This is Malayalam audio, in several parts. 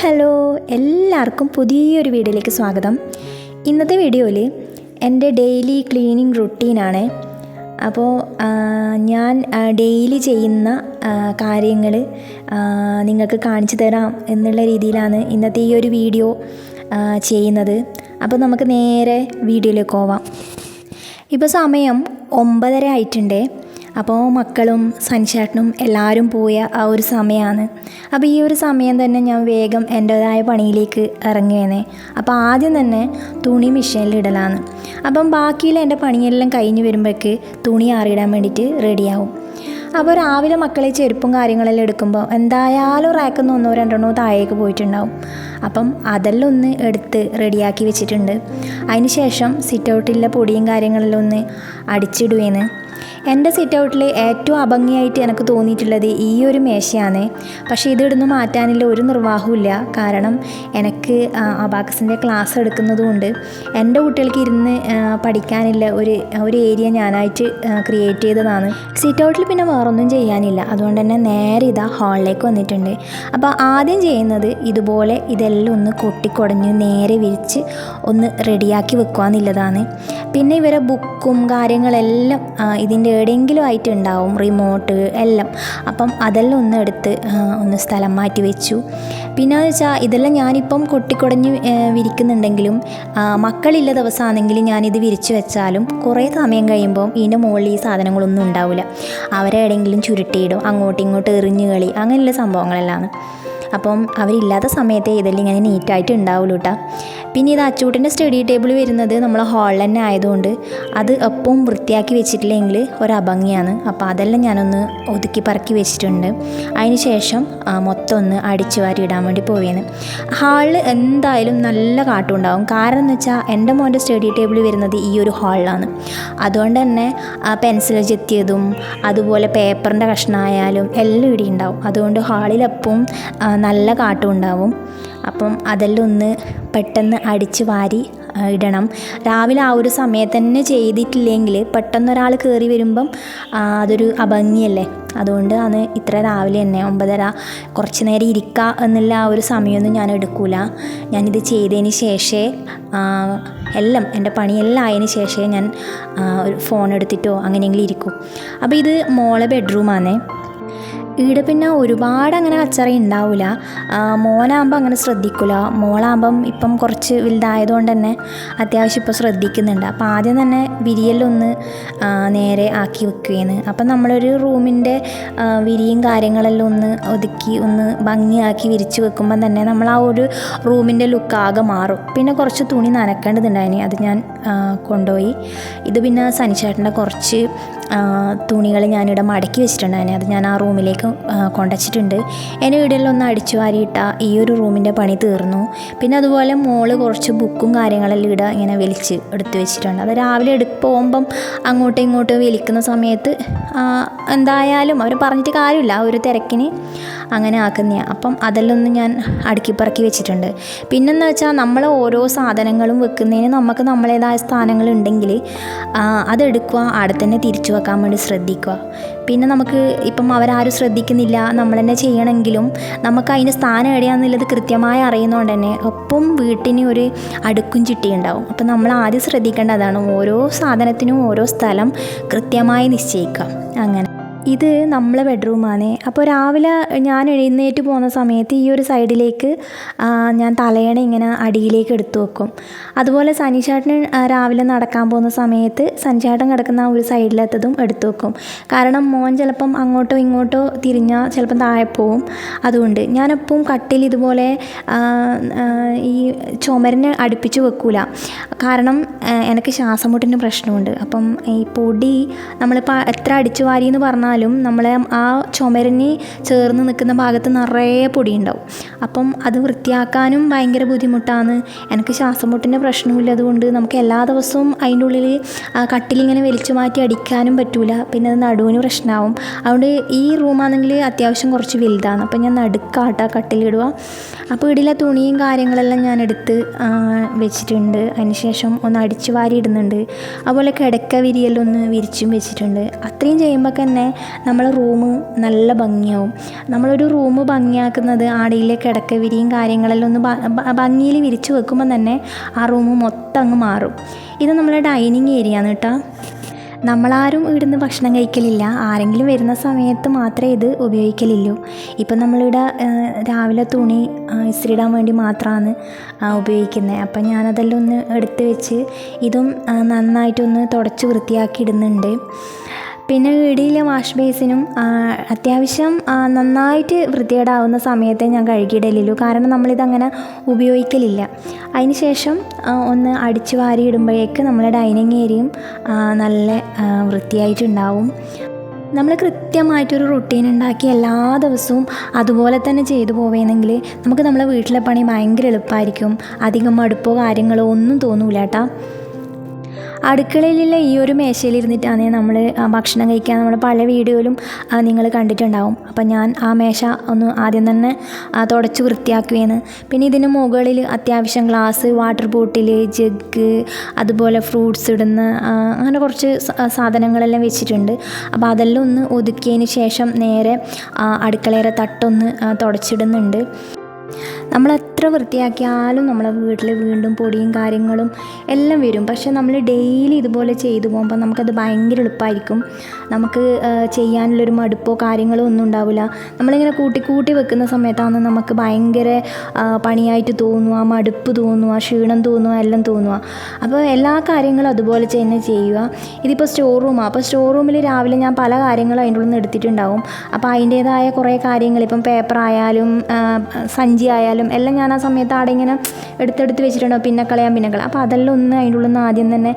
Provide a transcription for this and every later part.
ഹലോ എല്ലാവർക്കും പുതിയൊരു വീഡിയോയിലേക്ക് സ്വാഗതം. ഇന്നത്തെ വീഡിയോയിൽ എന്റെ ഡെയിലി ക്ലീനിങ് റുട്ടീനാണ്. അപ്പോൾ ഞാൻ ഡെയിലി ചെയ്യുന്ന കാര്യങ്ങൾ നിങ്ങൾക്ക് കാണിച്ചു തരാം എന്നുള്ള രീതിയിലാണ് ഇന്നത്തെ ഈ ഒരു വീഡിയോ ചെയ്യുന്നത്. അപ്പോൾ നമുക്ക് നേരെ വീഡിയോയിലേക്ക് പോവാം. ഇപ്പോൾ സമയം ഒമ്പതര ആയിട്ടുണ്ട്. അപ്പോൾ മക്കളും സൻഷാട്ടനും എല്ലാവരും പോയ ആ ഒരു സമയമാണ് അപ്പോൾ ഈ ഒരു സമയം തന്നെ ഞാൻ വേഗം എന്റേതായ പണിയിലേക്ക് ഇറങ്ങിയേനെ അപ്പോൾ ആദ്യം തന്നെ തുണി മെഷീനിൽ ഇടലാണ്. അപ്പം ബാക്കിയുള്ള എന്റെ പണിയെല്ലാം കഴിഞ്ഞ് വരുമ്പോഴേക്ക് തുണി ആറിയിടാൻ വേണ്ടിയിട്ട് റെഡിയാവും. അപ്പോൾ രാവിലെ മക്കളെ ചെരുപ്പും കാര്യങ്ങളെല്ലാം എടുക്കുമ്പോൾ എന്തായാലും റാക്കുന്ന ഒന്നോ രണ്ടെണ്ണോ താഴേക്ക് പോയിട്ടുണ്ടാവും. അപ്പം അതെല്ലാം ഒന്ന് എടുത്ത് റെഡിയാക്കി വെച്ചിട്ടുണ്ട്. അതിന് ശേഷം സിറ്റ് ഔട്ടിലെ പൊടിയും കാര്യങ്ങളെല്ലാം ഒന്ന് അടിച്ചിടുവേന്ന് എന്റെ സിറ്റ് ഔട്ടിൽ ഏറ്റവും അഭംഗിയായിട്ട് എനിക്ക് തോന്നിയിട്ടുള്ളത് ഈ ഒരു മേശയാണ്. പക്ഷേ ഇതിടുന്ന് മാറ്റാനില്ല ഒരു നിർവാഹമില്ല കാരണം എനിക്ക് അബാക്കസിന്റെ ക്ലാസ് എടുക്കുന്നതുകൊണ്ട് എന്റെ കുട്ടികൾക്ക് ഇരുന്ന് പഠിക്കാനില്ല ഒരു ഒരു ഏരിയ ഞാനായിട്ട് ക്രിയേറ്റ് ചെയ്തതാണ്. സിറ്റ് ഔട്ടിൽ പിന്നെ വേറൊന്നും ചെയ്യാനില്ല. അതുകൊണ്ട് തന്നെ നേരെ ഇതാ ഹാളിലേക്ക് വന്നിട്ടുണ്ട്. അപ്പോൾ ആദ്യം ചെയ്യുന്നത് ഇതുപോലെ ഇതെല്ലാം ഒന്ന് കൊട്ടിക്കൊടഞ്ഞ് നേരെ വിരിച്ച് ഒന്ന് റെഡിയാക്കി വെക്കുക എന്നുള്ളതാണ് പിന്നെ ഇവരെ ബുക്കും കാര്യങ്ങളെല്ലാം ഇതിന്റെ എവിടെയെങ്കിലും ആയിട്ട് ഉണ്ടാവും റിമോട്ട് എല്ലാം. അപ്പം അതെല്ലാം ഒന്ന് എടുത്ത് ഒന്ന് സ്ഥലം മാറ്റി വെച്ചു. പിന്നെ എന്ന് വെച്ചാൽ ഇതെല്ലാം ഞാനിപ്പം കൊട്ടിക്കൊടഞ്ഞ് വിരിക്കുന്നുണ്ടെങ്കിലും മക്കളില്ല ദിവസമാണെങ്കിൽ ഞാനിത് വിരിച്ചു വെച്ചാലും കുറേ സമയം കഴിയുമ്പോൾ ഇതിന്റെ മുകളിൽ ഈ സാധനങ്ങളൊന്നും ഉണ്ടാവില്ല. അവരെ എവിടെയെങ്കിലും ചുരുട്ടിയിടും അങ്ങോട്ടും ഇങ്ങോട്ടും എറിഞ്ഞു കളി അങ്ങനെയുള്ള സംഭവങ്ങളെല്ലാം അപ്പം അവരില്ലാത്ത സമയത്തെ ഇതെല്ലാം ഇങ്ങനെ നീറ്റായിട്ട് ഉണ്ടാവുള്ളൂ കേട്ടോ പിന്നെ ഇത് അച്ചൂട്ടിന്റെ സ്റ്റഡി ടേബിൾ വരുന്നത് നമ്മൾ ഹാളിൽ തന്നെ ആയതുകൊണ്ട് അത് എപ്പോഴും വൃത്തിയാക്കി വെച്ചിട്ടില്ലെങ്കിൽ ഒരു അഭംഗിയാണ് അപ്പോൾ അതെല്ലാം ഞാനൊന്ന് ഒതുക്കി പറക്കി വെച്ചിട്ടുണ്ട്. അതിന് ശേഷം മൊത്തം ഒന്ന് അടിച്ചു വാരി ഇടാൻ വേണ്ടി പോവുകയാണ് ഹാളിൽ എന്തായാലും നല്ല കാട്ടുണ്ടാവും കാരണം എന്ന് വെച്ചാൽ എന്റെ മോന്റെ സ്റ്റഡി ടേബിൾ വരുന്നത് ഈ ഒരു ഹാളിലാണ് അതുകൊണ്ട് തന്നെ ആ പെൻസിൽ ചെത്തിയതും അതുപോലെ പേപ്പറിന്റെ കഷ്ണമായാലും എല്ലാം ഇവിടെ ഉണ്ടാവും. അതുകൊണ്ട് ഹാളിലെപ്പം നല്ല കാട്ടും ഉണ്ടാവും. അപ്പം അതെല്ലാം ഒന്ന് പെട്ടെന്ന് അടിച്ച് വാരി ഇടണം. രാവിലെ ആ ഒരു സമയത്ത് തന്നെ ചെയ്തിട്ടില്ലെങ്കിൽ പെട്ടെന്ന് ഒരാൾ കയറി വരുമ്പം അതൊരു അഭംഗിയല്ലേ? അതുകൊണ്ട് അന്ന് ഇത്ര രാവിലെ തന്നെ ഒമ്പതര കുറച്ച് നേരം ഇരിക്കുക എന്നുള്ള ആ ഒരു സമയമൊന്നും ഞാൻ എടുക്കൂല. ഞാനിത് ചെയ്തതിന് ശേഷമേ എല്ലാം എന്റെ പണിയെല്ലാം ആയതിന് ശേഷമേ ഞാൻ ഒരു ഫോൺ എടുത്തിട്ടോ അങ്ങനെയെങ്കിലും ഇരിക്കും. അപ്പോൾ ഇത് മോളെ ബെഡ്റൂമാണേ ഈടെ പിന്നെ ഒരുപാട് അങ്ങനെ കച്ചറ ഉണ്ടാവില്ല മോനാകുമ്പോൾ അങ്ങനെ ശ്രദ്ധിക്കില്ല മോളാകുമ്പം ഇപ്പം കുറച്ച് വലുതായതുകൊണ്ട് തന്നെ അത്യാവശ്യം ഇപ്പോൾ ശ്രദ്ധിക്കുന്നുണ്ട്. അപ്പോൾ ആദ്യം തന്നെ വിരിയലൊന്ന് നേരെ ആക്കി വെക്കുകയാണ് അപ്പം നമ്മളൊരു റൂമിന്റെ വിരിയും കാര്യങ്ങളെല്ലാം ഒന്ന് ഒതുക്കി ഒന്ന് ഭംഗിയാക്കി വിരിച്ച് വെക്കുമ്പം തന്നെ നമ്മൾ ആ ഒരു റൂമിന്റെ ലുക്ക് ആകെ മാറും. പിന്നെ കുറച്ച് തുണി നനക്കേണ്ടതുണ്ടായിന്. അത് ഞാൻ കൊണ്ടുപോയി ഇത് പിന്നെ സനിച്ചേട്ടന്റെ കുറച്ച് തുണികൾ ഞാനിവിടെ മടക്കി വെച്ചിട്ടുണ്ടായിരുന്നു അത് ഞാൻ ആ റൂമിലേക്ക് കൊണ്ടച്ചിട്ടുണ്ട്. എന്റെ വീടുകളിലൊന്ന് അടിച്ചു വാരിയിട്ട ഈ ഒരു റൂമിന്റെ പണി തീർന്നു. പിന്നെ അതുപോലെ മോൾ കുറച്ച് ബുക്കും കാര്യങ്ങളെല്ലാം ഇവിടെ ഇങ്ങനെ വലിച്ച് എടുത്ത് വെച്ചിട്ടുണ്ട്. അത് രാവിലെ എടു പോകുമ്പം അങ്ങോട്ടും ഇങ്ങോട്ടും വലിക്കുന്ന സമയത്ത് എന്തായാലും അവർ പറഞ്ഞിട്ട് കാര്യമില്ല. ആ ഒരു തിരക്കിന് അങ്ങനെ ആക്കുന്നതാണ് അപ്പം അതെല്ലാം ഒന്ന് ഞാൻ അടുക്കിപ്പറക്കി വെച്ചിട്ടുണ്ട്. പിന്നെന്ന് വെച്ചാൽ നമ്മൾ ഓരോ സാധനങ്ങളും വെക്കുന്നതിന് നമുക്ക് നമ്മളേതായ സ്ഥാനങ്ങളുണ്ടെങ്കിൽ അതെടുക്കുക അവിടെ തന്നെ തിരിച്ചു വെക്കാൻ വേണ്ടി ശ്രദ്ധിക്കുക. പിന്നെ നമുക്ക് ഇപ്പം അവരാരും ശ്രദ്ധിക്കുന്നില്ല നമ്മൾ തന്നെ ചെയ്യണമെങ്കിലും നമുക്ക് അതിന്റെ സ്ഥാനം എവിടെയാണെന്നുള്ളത് കൃത്യമായി അറിയുന്നതുകൊണ്ട് തന്നെ ഒപ്പം വീട്ടിന് ഒരു അടുക്കും ചിട്ടി ഉണ്ടാവും അപ്പം നമ്മൾ ആദ്യം ശ്രദ്ധിക്കേണ്ട അതാണ് ഓരോ സാധനത്തിനും ഓരോ സ്ഥലം കൃത്യമായി നിശ്ചയിക്കുക. അങ്ങനെ. ഇത് നമ്മളെ ബെഡ്റൂമാണ് അപ്പോൾ രാവിലെ ഞാൻ എഴുന്നേറ്റ് പോകുന്ന സമയത്ത് ഈ ഒരു സൈഡിലേക്ക് ഞാൻ തലയണ ഇങ്ങനെ അടിയിലേക്ക് എടുത്തു വെക്കും. അതുപോലെ സനിചേട്ടന് ആ, രാവിലെ നടക്കാൻ പോകുന്ന സമയത്ത് സനിചേട്ടൻ കിടക്കുന്ന ആ ഒരു സൈഡിലെത്തതും എടുത്തു വെക്കും. കാരണം മോൻ ചിലപ്പം അങ്ങോട്ടോ ഇങ്ങോട്ടോ തിരിഞ്ഞാൽ ചിലപ്പം താഴെ പോവും. അതുകൊണ്ട് ഞാനെപ്പം കട്ടിൽ ഇതുപോലെ ഈ ചുമരിനെ അടുപ്പിച്ച് വെക്കൂല. കാരണം എനിക്ക് ശ്വാസം പ്രശ്നമുണ്ട്. അപ്പം ഈ പൊടി നമ്മളിപ്പോൾ എത്ര അടിച്ചു വാരി എന്ന് പറഞ്ഞാലും നമ്മളെ ആ ചുമരിന് ചേർന്ന് നിൽക്കുന്ന ഭാഗത്ത് നിറയെ പൊടി ഉണ്ടാവും അപ്പം അത് വൃത്തിയാക്കാനും ഭയങ്കര ബുദ്ധിമുട്ടാണ്. എനിക്ക് ശ്വാസം മുട്ടിന്റെ പ്രശ്നമില്ല അതുകൊണ്ട് നമുക്ക് എല്ലാ ദിവസവും അതിന്റെ ഉള്ളിൽ കട്ടിലിങ്ങനെ വലിച്ചു മാറ്റി അടിക്കാനും പറ്റൂല. പിന്നെ അത് നടുവിന് പ്രശ്നമാവും. അതുകൊണ്ട് ഈ റൂമാണെങ്കിൽ അത്യാവശ്യം കുറച്ച് വലുതാണ്. അപ്പം ഞാൻ നടുക്കാട്ട കട്ടിലിടുക. അപ്പോൾ ഇടിലെ തുണിയും കാര്യങ്ങളെല്ലാം ഞാൻ എടുത്ത് വെച്ചിട്ടുണ്ട്. അതിനുശേഷം ഒന്ന് അടിച്ചു വാരി ഇടുന്നുണ്ട്. അതുപോലെ കിടക്ക വിരിയെല്ലാം ഒന്ന് വിരിച്ചും വെച്ചിട്ടുണ്ട്. അത്രയും ചെയ്യുമ്പോൾ തന്നെ നമ്മളെ റൂം നല്ല ഭംഗിയാവും. നമ്മളൊരു റൂം ഭംഗിയാക്കുന്നത് ആടയിലെ കിടക്കവിരിയും കാര്യങ്ങളെല്ലാം ഒന്ന് ഭംഗിയിൽ വിരിച്ചു വെക്കുമ്പോൾ തന്നെ ആ റൂം മൊത്തം അങ്ങ് മാറും. ഇത് നമ്മളെ ഡൈനിങ് ഏരിയ ആണ് കേട്ടോ. നമ്മളാരും ഇവിടുന്ന് ഭക്ഷണം കഴിക്കലില്ല. ആരെങ്കിലും വരുന്ന സമയത്ത് മാത്രമേ ഇത് ഉപയോഗിക്കലുള്ളൂ. ഇപ്പം നമ്മളിവിടെ രാവിലെ തുണി ഇസ്തിരിടാൻ വേണ്ടി മാത്രമാണ് ഉപയോഗിക്കുന്നത് അപ്പം ഞാനതെല്ലാം ഒന്ന് എടുത്ത് വെച്ച് ഇതും നന്നായിട്ടൊന്ന് തുടച്ച് വൃത്തിയാക്കി ഇടുന്നുണ്ട്. പിന്നെ ഇടയിലെ വാഷ് ബേസിനും അത്യാവശ്യം നന്നായിട്ട് വൃത്തികേടാവുന്ന സമയത്തെ ഞാൻ കഴുകിയിടലുള്ളൂ കാരണം നമ്മളിതങ്ങനെ ഉപയോഗിക്കലില്ല. അതിന് ശേഷം ഒന്ന് അടിച്ചു വാരി ഇടുമ്പോഴേക്ക് നമ്മളെ ഡൈനിങ് ഏരിയയും നല്ല വൃത്തിയായിട്ടുണ്ടാവും. നമ്മൾ കൃത്യമായിട്ടൊരു റുട്ടീൻ ഉണ്ടാക്കി എല്ലാ ദിവസവും അതുപോലെ തന്നെ ചെയ്തു പോവുകയാണെങ്കിൽ നമുക്ക് നമ്മളെ വീട്ടിലെ പണി ഭയങ്കര എളുപ്പമായിരിക്കും അധികം മടുപ്പോ കാര്യങ്ങളോ ഒന്നും തോന്നൂല കേട്ടോ അടുക്കളയിലുള്ള ഈ ഒരു മേശയിലിരുന്നിട്ടാണ് നമ്മൾ ഭക്ഷണം കഴിക്കാൻ നമ്മൾ പല വീഡിയോയിലും നിങ്ങൾ കണ്ടിട്ടുണ്ടാവും. അപ്പം ഞാൻ ആ മേശ ഒന്ന് ആദ്യം തന്നെ തുടച്ച് വൃത്തിയാക്കുകയാണ്. പിന്നെ ഇതിന് മുകളിൽ അത്യാവശ്യം ഗ്ലാസ് വാട്ടർ ബോട്ടിൽ ജഗ് അതുപോലെ ഫ്രൂട്ട്സ് ഇടുന്ന അങ്ങനെ കുറച്ച് സാധനങ്ങളെല്ലാം വെച്ചിട്ടുണ്ട്. അപ്പോൾ അതെല്ലാം ഒന്ന് ഒതുക്കിയതിന് ശേഷം നേരെ അടുക്കളയുടെ തട്ടൊന്ന് തുടച്ചിടുന്നുണ്ട്. നമ്മൾ എത്ര വൃത്തിയാക്കിയാലും നമ്മളെ വീട്ടിൽ വീണ്ടും പൊടിയും കാര്യങ്ങളും എല്ലാം വരും. പക്ഷെ നമ്മൾ ഡെയിലി ഇതുപോലെ ചെയ്തു പോകുമ്പോൾ നമുക്കത് ഭയങ്കര എളുപ്പമായിരിക്കും. നമുക്ക് ചെയ്യാനുള്ളൊരു മടുപ്പോ കാര്യങ്ങളോ ഒന്നും ഉണ്ടാവില്ല. നമ്മളിങ്ങനെ കൂട്ടി കൂട്ടി വെക്കുന്ന സമയത്താണ് നമുക്ക് ഭയങ്കര പണിയായിട്ട് തോന്നുക മടുപ്പ് തോന്നുക ക്ഷീണം തോന്നുക എല്ലാം തോന്നുക. അപ്പോൾ എല്ലാ കാര്യങ്ങളും അതുപോലെ തന്നെ ചെയ്യുക. ഇതിപ്പോൾ സ്റ്റോർ റൂമാണ് അപ്പോൾ സ്റ്റോർ റൂമിൽ രാവിലെ ഞാൻ പല കാര്യങ്ങളും അതിന്റെ ഉള്ളിൽ നിന്ന് എടുത്തിട്ടുണ്ടാവും. അപ്പോൾ അതിന്റേതായ കുറേ കാര്യങ്ങൾ ഇപ്പം പേപ്പർ ആയാലും സഞ്ചി ആയാലും എല്ലാം ഞാൻ ആ സമയത്ത് അവിടെ ഇങ്ങനെ എടുത്തെടുത്ത് വെച്ചിട്ടുണ്ടാവും പിന്നെ കളയാം പിന്നെ കളയാം. അപ്പോൾ അതെല്ലാം ഒന്ന് അതിന്റെ ഉള്ളിൽ നിന്ന് ആദ്യം തന്നെ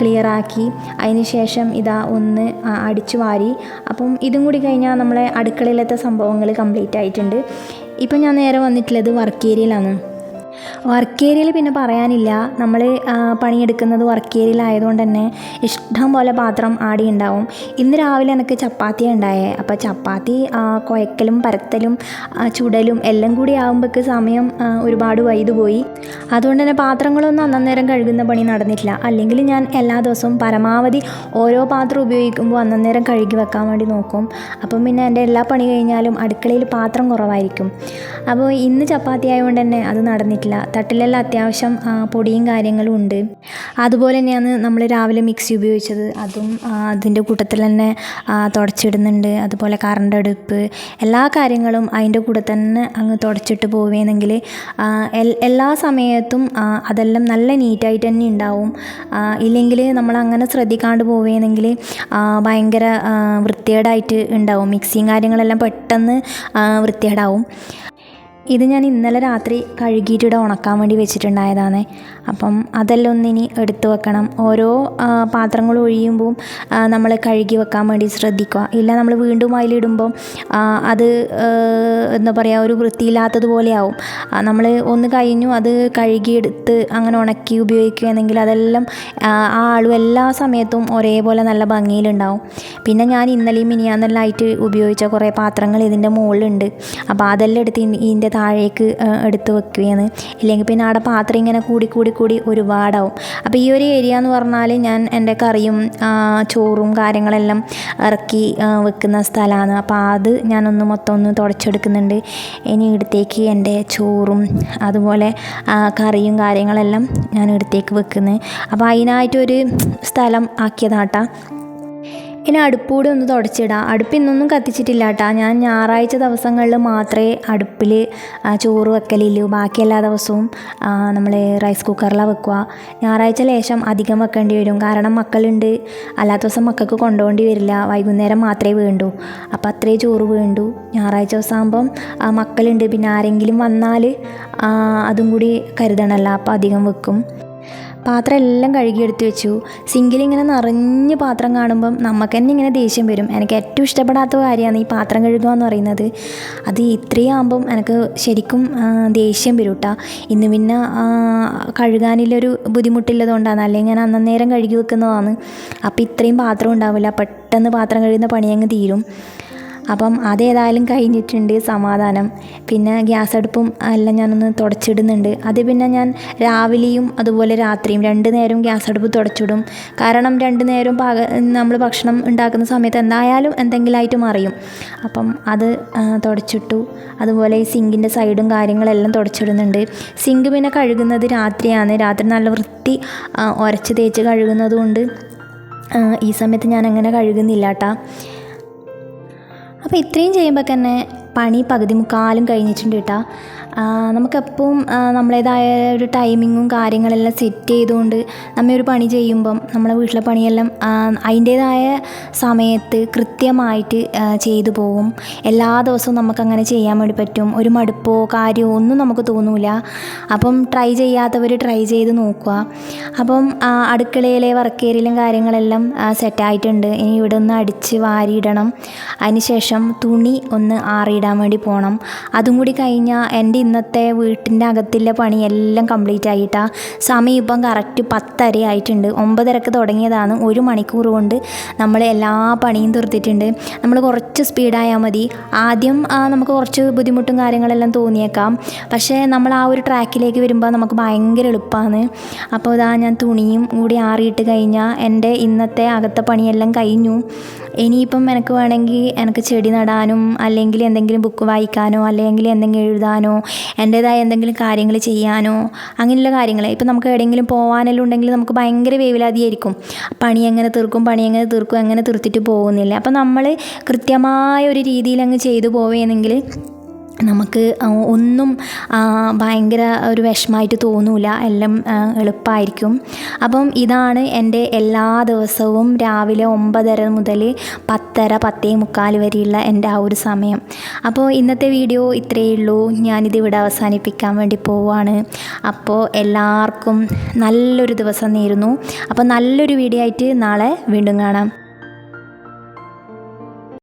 ക്ലിയർ ആക്കി. അതിന് ശേഷം ഇതാ ഒന്ന് അടിച്ചു വാരി. അപ്പം ഇതും കൂടി കഴിഞ്ഞാൽ നമ്മളെ അടുക്കളയിലത്തെ സംഭവങ്ങൾ കംപ്ലീറ്റ് ആയിട്ടുണ്ട്. ഇപ്പം ഞാൻ നേരെ വന്നിട്ടുള്ളത് വർക്ക് ഏരിയയിലാണ് വർക്ക് ഏരിയയിൽ പിന്നെ പറയാനില്ല. നമ്മൾ പണിയെടുക്കുന്നത് വർക്ക് ഏരിയയിലായതുകൊണ്ട് തന്നെ ഇഷ്ടം പോലെ പാത്രം ആടി ഉണ്ടാവും ഇന്ന് രാവിലെ എനിക്ക് ചപ്പാത്തി ഉണ്ടായേ അപ്പോൾ ചപ്പാത്തി കുഴക്കലും പരത്തലും ചുടലും എല്ലാം കൂടി ആകുമ്പോഴേക്ക് സമയം ഒരുപാട് വൈതു പോയി. അതുകൊണ്ട് തന്നെ പാത്രങ്ങളൊന്നും അന്നേരം കഴുകുന്ന പണി നടന്നിട്ടില്ല. അല്ലെങ്കിൽ ഞാൻ എല്ലാ ദിവസവും പരമാവധി ഓരോ പാത്രം ഉപയോഗിക്കുമ്പോൾ അന്നേരം കഴുകി വെക്കാൻ വേണ്ടി നോക്കും. അപ്പം പിന്നെ എന്റെ എല്ലാ പണി കഴിഞ്ഞാലും അടുക്കളയിൽ പാത്രം കുറവായിരിക്കും. അപ്പോൾ ഇന്ന് ചപ്പാത്തി ആയതുകൊണ്ട് തന്നെ അത് നടന്നിട്ടില്ല. തട്ടിലെല്ലാം അത്യാവശ്യം പൊടിയും കാര്യങ്ങളും ഉണ്ട്. അതുപോലെ തന്നെയാണ് നമ്മൾ രാവിലെ മിക്സി ഉപയോഗിച്ചത്. അതും അതിന്റെ കൂട്ടത്തിൽ തന്നെ തുടച്ചിടുന്നുണ്ട്. അതുപോലെ കറണ്ട് അടുപ്പ്. എല്ലാ കാര്യങ്ങളും അതിന്റെ കൂടെ തന്നെ അങ്ങ് തുടച്ചിട്ട് പോവുകയാണെങ്കിൽ എല്ലാ സമയത്തും അതെല്ലാം നല്ല നീറ്റായിട്ട് തന്നെ ഉണ്ടാവും. ഇല്ലെങ്കിൽ നമ്മൾ അങ്ങനെ ശ്രദ്ധിക്കാണ്ട് പോവുകയാണെങ്കിൽ ഭയങ്കര വൃത്തികേടായിട്ട് ഉണ്ടാവും. മിക്സിയും കാര്യങ്ങളെല്ലാം പെട്ടെന്ന് വൃത്തികേടാവും. ഇത് ഞാൻ ഇന്നലെ രാത്രി കഴുകിയിട്ട് ഉണക്കാൻ വേണ്ടി വെച്ചിട്ടുണ്ടായതാണ്. അപ്പം അതെല്ലാം ഒന്നിനി എടുത്തു വെക്കണം. ഓരോ പാത്രങ്ങൾ ഒഴിയുമ്പോൾ നമ്മൾ കഴുകി വെക്കാൻ വേണ്ടി ശ്രദ്ധിക്കുക. ഇല്ല നമ്മൾ വീണ്ടും അതിലിടുമ്പോൾ ആ, അത് എന്താ പറയുക ഒരു വൃത്തിയില്ലാത്തതുപോലെയാവും. നമ്മൾ ഒന്ന് കഴിഞ്ഞു അത് കഴുകിയെടുത്ത് അങ്ങനെ ഉണക്കി ഉപയോഗിക്കുകയാണെങ്കിൽ അതെല്ലാം ആ ആളും എല്ലാ സമയത്തും ഒരേപോലെ നല്ല ഭംഗിയിലുണ്ടാവും. പിന്നെ ഞാൻ ഇന്നലെയും മിനിയാന്നെല്ലാം ആയിട്ട് ഉപയോഗിച്ച കുറേ പാത്രങ്ങൾ ഇതിന്റെ മുകളിലുണ്ട്. അപ്പോൾ അതെല്ലാം എടുത്ത് ഇതിന്റെ താഴേക്ക് എടുത്ത് വെക്കുകയാണ്. ഇല്ലെങ്കിൽ പിന്നെ അവിടെ പാത്രം ഇങ്ങനെ കൂടി കൂടി കൂടി ഒരു ഒരുപാടാവും. അപ്പോൾ ഈ ഒരു ഏരിയ എന്ന് പറഞ്ഞാൽ ഞാൻ എന്റെ കറിയും ചോറും കാര്യങ്ങളെല്ലാം ഇറക്കി വെക്കുന്ന സ്ഥലമാണ് അപ്പോൾ അത് ഞാനൊന്ന് മൊത്തം ഒന്ന് തുടച്ചെടുക്കുന്നുണ്ട്. ഇനി ഇടത്തേക്ക് എന്റെ ചോറും അതുപോലെ കറിയും കാര്യങ്ങളെല്ലാം ഞാൻ ഇടത്തേക്ക് വെക്കുന്നത് അപ്പോൾ അതിനായിട്ടൊരു സ്ഥലം ആക്കിയതാട്ടാ. ഇനി അടുപ്പൂടെ ഒന്ന് തുടച്ചിടാം. അടുപ്പ് ഇന്നൊന്നും കത്തിച്ചിട്ടില്ല കേട്ടോ ഞാൻ ഞായറാഴ്ച ദിവസങ്ങളിൽ മാത്രമേ അടുപ്പിൽ ചോറ് വെക്കലുള്ളൂ ബാക്കി എല്ലാ ദിവസവും നമ്മൾ റൈസ് കുക്കറിലാണ് വെക്കുക. ഞായറാഴ്ച ലേശം അധികം വെക്കേണ്ടി വരും. കാരണം മക്കളുണ്ട്. അല്ലാത്ത ദിവസം മക്കൾക്ക് കൊണ്ടുപോകേണ്ടി വരില്ല. വൈകുന്നേരം മാത്രമേ വേണ്ടൂ. അപ്പം അത്രേ ചോറ് വേണ്ടൂ. ഞായറാഴ്ച ദിവസം ആകുമ്പം മക്കളുണ്ട്. പിന്നെ ആരെങ്കിലും വന്നാൽ അതും കൂടി കരുതണമല്ലോ അപ്പോൾ അധികം വെക്കും. പാത്രം എല്ലാം കഴുകിയെടുത്ത് വെച്ചു. സിങ്കിലിങ്ങനെ നിറഞ്ഞ് പാത്രം കാണുമ്പം നമുക്ക് തന്നെ ഇങ്ങനെ ദേഷ്യം വരും. എനിക്ക് ഏറ്റവും ഇഷ്ടപ്പെടാത്ത കാര്യമാണ് ഈ പാത്രം കഴുകുക എന്ന് പറയുന്നത്. അത് ഇത്രയും ആകുമ്പം എനിക്ക് ശരിക്കും ദേഷ്യം വരും കേട്ടോ ഇന്ന് പിന്നെ കഴുകാനിലൊരു ബുദ്ധിമുട്ടില്ലതുകൊണ്ടാണ്. അല്ലെങ്കിൽ ഞാൻ അന്നേരം കഴുകി വെക്കുന്നതാണ്. അപ്പോൾ ഇത്രയും പാത്രം ഉണ്ടാവില്ല. പെട്ടെന്ന് പാത്രം കഴുകുന്ന പണിയങ്ങ് തീരും. അപ്പം അതേതായാലും കഴിഞ്ഞിട്ടുണ്ട് സമാധാനം. പിന്നെ ഗ്യാസ് അടുപ്പും എല്ലാം ഞാനൊന്ന് തുടച്ചിടുന്നുണ്ട്. അത് പിന്നെ ഞാൻ രാവിലെയും അതുപോലെ രാത്രിയും രണ്ട് നേരം ഗ്യാസ് അടുപ്പ് തുടച്ചിടും. കാരണം രണ്ട് നേരം പാക നമ്മൾ ഭക്ഷണം ഉണ്ടാക്കുന്ന സമയത്ത് എന്തായാലും എന്തെങ്കിലുമായിട്ട് മറിയും. അപ്പം അത് തുടച്ചിട്ടു. അതുപോലെ ഈ സിങ്കിന്റെ സൈഡും കാര്യങ്ങളെല്ലാം തുടച്ചിടുന്നുണ്ട്. സിങ്ക് പിന്നെ കഴുകുന്നത് രാത്രിയാണ്. രാത്രി നല്ല വൃത്തി ഉരച്ച് തേച്ച് കഴുകുന്നത് കൊണ്ട് ഈ സമയത്ത് ഞാൻ അങ്ങനെ കഴുകുന്നില്ല കേട്ടാ അപ്പോൾ ഇത്രയും ചെയ്യുമ്പോൾ തന്നെ പണി പകുതി മുക്കാലും കഴിഞ്ഞിട്ടുണ്ട് കേട്ടോ നമുക്കെപ്പോഴും നമ്മളേതായ ഒരു ടൈമിങ്ങും കാര്യങ്ങളെല്ലാം സെറ്റ് ചെയ്തുകൊണ്ട് നമ്മ ഒരു പണി ചെയ്യുമ്പം നമ്മളെ വീട്ടിലെ പണിയെല്ലാം അതിന്റേതായ സമയത്ത് കൃത്യമായിട്ട് ചെയ്തു പോകും എല്ലാ ദിവസവും നമുക്കങ്ങനെ ചെയ്യാൻ വേണ്ടി പറ്റും. ഒരു മടുപ്പോ കാര്യമോ ഒന്നും നമുക്ക് തോന്നൂല. അപ്പം ട്രൈ ചെയ്യാത്തവർ ട്രൈ ചെയ്ത് നോക്കുക. അപ്പം അടുക്കളയിലെ വർക്ക് ഏരിയയിലും കാര്യങ്ങളെല്ലാം സെറ്റായിട്ടുണ്ട് ഇനി ഇവിടെ ഒന്ന് അടിച്ച് വാരിയിടണം. അതിനുശേഷം തുണി ഒന്ന് ആറിയിടാൻ വേണ്ടി പോകണം അതും കൂടി കഴിഞ്ഞാൽ എന്റെ ഇന്നത്തെ വീട്ടിന്റെ അകത്തിലെ പണിയെല്ലാം കംപ്ലീറ്റ് ആയിട്ടാ. സമയം ഇപ്പം കറക്റ്റ് പത്തര ആയിട്ടുണ്ട്. ഒമ്പതരക്ക് തുടങ്ങിയതാണ്. ഒരു മണിക്കൂർ കൊണ്ട് നമ്മൾ എല്ലാ പണിയും തീർത്തിട്ടുണ്ട്. നമ്മൾ കുറച്ച് സ്പീഡായാൽ മതി. ആദ്യം നമുക്ക് കുറച്ച് ബുദ്ധിമുട്ടും കാര്യങ്ങളെല്ലാം തോന്നിയേക്കാം. പക്ഷേ നമ്മൾ ആ ഒരു ട്രാക്കിലേക്ക് വരുമ്പോൾ നമുക്ക് ഭയങ്കര എളുപ്പമാണ് അപ്പോൾ ഇതാ ഞാൻ തുണിയും കൂടി ആറിയിട്ട് കഴിഞ്ഞാൽ എന്റെ ഇന്നത്തെ അകത്തെ പണിയെല്ലാം കഴിഞ്ഞു. ഇനിയിപ്പം എനിക്ക് വേണമെങ്കിൽ എനിക്ക് ചെടി നടാനും അല്ലെങ്കിൽ എന്തെങ്കിലും ബുക്ക് വായിക്കാനോ അല്ലെങ്കിൽ എന്തെങ്കിലും എഴുതാനോ എന്റേതായ എന്തെങ്കിലും കാര്യങ്ങൾ ചെയ്യാനോ അങ്ങനെയുള്ള കാര്യങ്ങൾ. ഇപ്പം നമുക്ക് എവിടെയെങ്കിലും പോകാനെല്ലാം ഉണ്ടെങ്കിൽ നമുക്ക് ഭയങ്കര വേവിലാതിയായിരിക്കും. പണി എങ്ങനെ തീർക്കും പണി എങ്ങനെ തീർക്കും എങ്ങനെ തീർത്തിട്ട് പോകുന്നില്ല. അപ്പം നമ്മൾ കൃത്യമായ ഒരു രീതിയിൽ അങ്ങ് ചെയ്തു പോവുകയാണെങ്കിൽ നമുക്ക് ഒന്നും ഭയങ്കര ഒരു വിഷമമായിട്ട് തോന്നൂല. എല്ലാം എളുപ്പമായിരിക്കും അപ്പം ഇതാണ് എന്റെ എല്ലാ ദിവസവും രാവിലെ ഒമ്പതര മുതൽ പത്തര പത്തേ മുക്കാൽ വരെയുള്ള എന്റെ ആ ഒരു സമയം. അപ്പോൾ ഇന്നത്തെ വീഡിയോ ഇത്രയേ ഉള്ളൂ. ഞാനിത് ഇവിടെ അവസാനിപ്പിക്കാൻ വേണ്ടി പോവാണ് അപ്പോൾ എല്ലാവർക്കും നല്ലൊരു ദിവസം നേരുന്നു. അപ്പോൾ നല്ലൊരു വീഡിയോ ആയിട്ട് നാളെ വീണ്ടും കാണാം.